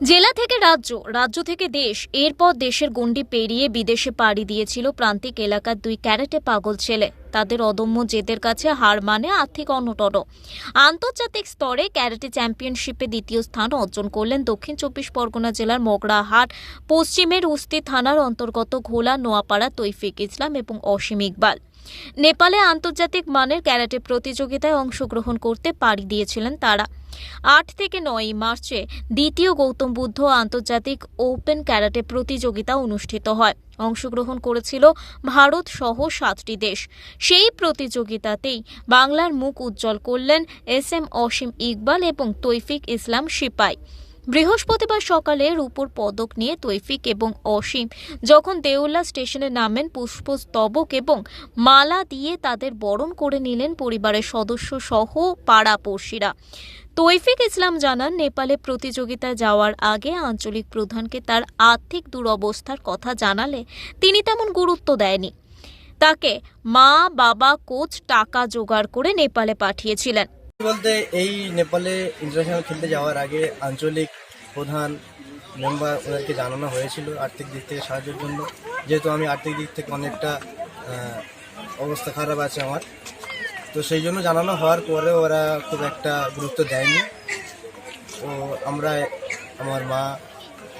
জেলা থেকে রাজ্য রাজ্য থেকে দেশ, এরপর দেশের গণ্ডি পেরিয়ে বিদেশে পাড়ি দিয়েছিল প্রান্তিক এলাকার দুই ক্যারেটে পাগল ছেলে। তাদের অদম্য জেদের কাছে হার মানে আর্থিক অনটন আন্তর্জাতিক স্তরে ক্যারেটে চ্যাম্পিয়নশিপে দ্বিতীয় স্থান অর্জন করলেন দক্ষিণ চব্বিশ পরগনা জেলার মগরাহাট, পশ্চিমের উস্তি থানার অন্তর্গত ঘোলা, নোয়াপাড়া তৈফিক ইসলাম এবং অসীম ইকবাল। নেপালে আন্তর্জাতিক মানের ক্যারাটে প্রতিযোগিতায় অংশগ্রহণ করতে পাড়ি দিয়েছিলেন তারা। আট থেকে নয় মার্চে দ্বিতীয় গৌতম বুদ্ধ আন্তর্জাতিক ওপেন ক্যারাটে প্রতিযোগিতা অনুষ্ঠিত হয়। অংশগ্রহণ করেছিল ভারত সহ সাতটি দেশ। সেই প্রতিযোগিতাতেই বাংলার মুখ উজ্জ্বল করলেন এস এম অসীম ইকবাল এবং তৈফিক ইসলাম সিপাই। বৃহস্পতিবার সকালে রূপোর পদক নিয়ে তৈফিক এবং অসীম। যখন দেউল্লা স্টেশনে নামেন পুষ্পস্তবক এবং মালা দিয়ে তাদের বরণ করে নিলেন পরিবারের সদস্য সহ পাড়াপড়শিরা। তৈফিক ইসলাম জানান, নেপালে প্রতিযোগিতায় যাওয়ার আগে আঞ্চলিক প্রধানকে তার আর্থিক দুরবস্থার কথা জানালে তিনি তেমন গুরুত্ব দেয়নি। তাকে মা বাবা কোচ টাকা জোগাড় করে নেপালে পাঠিয়েছিলেন। বলতে এই নেপালে ইন্টারন্যাশনাল খেলতে যাওয়ার আগে আঞ্চলিক প্রধান মেম্বার ওদেরকে জানানো হয়েছিল আর্থিক দিক থেকে সাহায্যের জন্য। যেহেতু আমি আর্থিক দিক থেকে অনেকটা অবস্থা খারাপ আছে আমার। তো সেই জন্য জানানো হওয়ার পরে ওরা খুব একটা গুরুত্ব দেয়নি। তো আমরা আমার মা,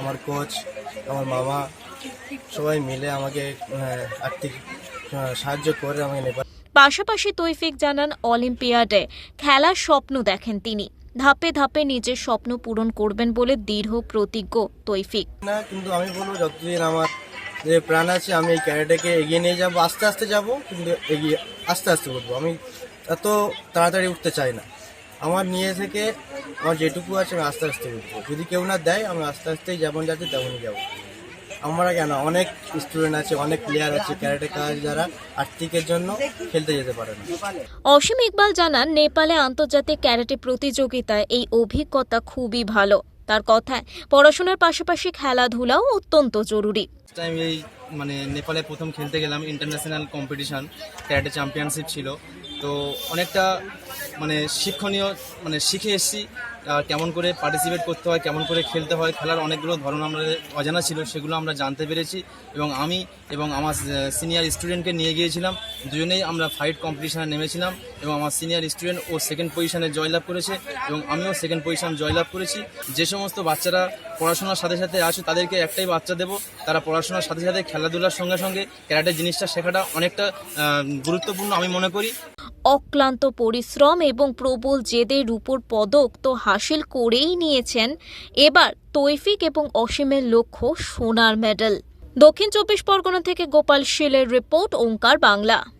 আমার কোচ আমার মামা সবাই মিলে আমাকে আর্থিক সাহায্য করে আমাকে নেপাল পাশাপাশি তৈফিক জানান অলিম্পিয়াডে খেলার স্বপ্ন দেখেন তিনি। ধাপে ধাপে নিজের স্বপ্ন পূরণ করবেন বলে দৃঢ় প্রতিজ্ঞ তৈফিক। না, কিন্তু আমি বলব যতদিন আমার যে প্রাণ আছে, আমি এই ক্যারেটাকে এগিয়ে নিয়ে যাব, আস্তে আস্তে যাব, কিন্তু এগিয়ে আস্তে আস্তে উঠবো আমি এত তাড়াতাড়ি উঠতে চাই না। আমার নিয়ে থেকে আমার যেটুকু আছে, আমি আস্তে আস্তে উঠবো যদি কেউ না দেয়, আমি আস্তে আস্তেই যেমন যাচ্ছি, তেমনই যাব। আমরা কেন? অনেক স্টুডেন্ট আছে অনেক প্লেয়ার আছে ক্যারেটে কাজ যারা আর্থিকের জন্য খেলতে যেতে পারে না। অসীম ইকবাল জানান নেপালে আন্তর্জাতিক ক্যারাটে প্রতিযোগিতায় এই অভিজ্ঞতা খুবই ভালো। তার কথায় পড়াশোনার পাশাপাশি খেলাধুলাও অত্যন্ত জরুরি। টাইম এই মানে নেপালে প্রথম খেলতে গেলাম ইন্টারন্যাশনাল কম্পিটিশন ক্যারাটে চ্যাম্পিয়নশিপ ছিল। তো অনেকটা মানে শিক্ষণীয় মানে শিখে এসেছি। কেমন করে পার্টিসিপেট করতে হয়, কেমন করে খেলতে হয়, খেলার অনেকগুলো ধরন আমাদের অজানা ছিল, সেগুলো আমরা জানতে পেরেছি এবং আমি এবং আমার সিনিয়র স্টুডেন্টকে নিয়ে গিয়েছিলাম। দুজনেই আমরা ফাইট কম্পিটিশানে নেমেছিলাম এবং আমার সিনিয়র স্টুডেন্ট ও সেকেন্ড পজিশনে জয়লাভ করেছে এবং আমিও সেকেন্ড পজিশন জয়লাভ করেছি। যে সমস্ত বাচ্চারা পড়াশোনার সাথে সাথে আছে, তাদেরকে একটাই বাচ্চা দেবো। তারা পড়াশোনার সাথে সাথে খেলাধুলার সঙ্গে সঙ্গে ক্যারাটে জিনিসটা শেখাটা অনেকটা গুরুত্বপূর্ণ আমি মনে করি। অক্লান্ত পরিশ্রম এবং প্রবল জেদের উপর পদক তো হাসিল করেই নিয়েছেন এবার তৈফিক এবং অসীমের লক্ষ্য সোনার মেডেল। দক্ষিণ চব্বিশ পরগনা থেকে গোপাল শীলের রিপোর্ট, ওঙ্কার বাংলা।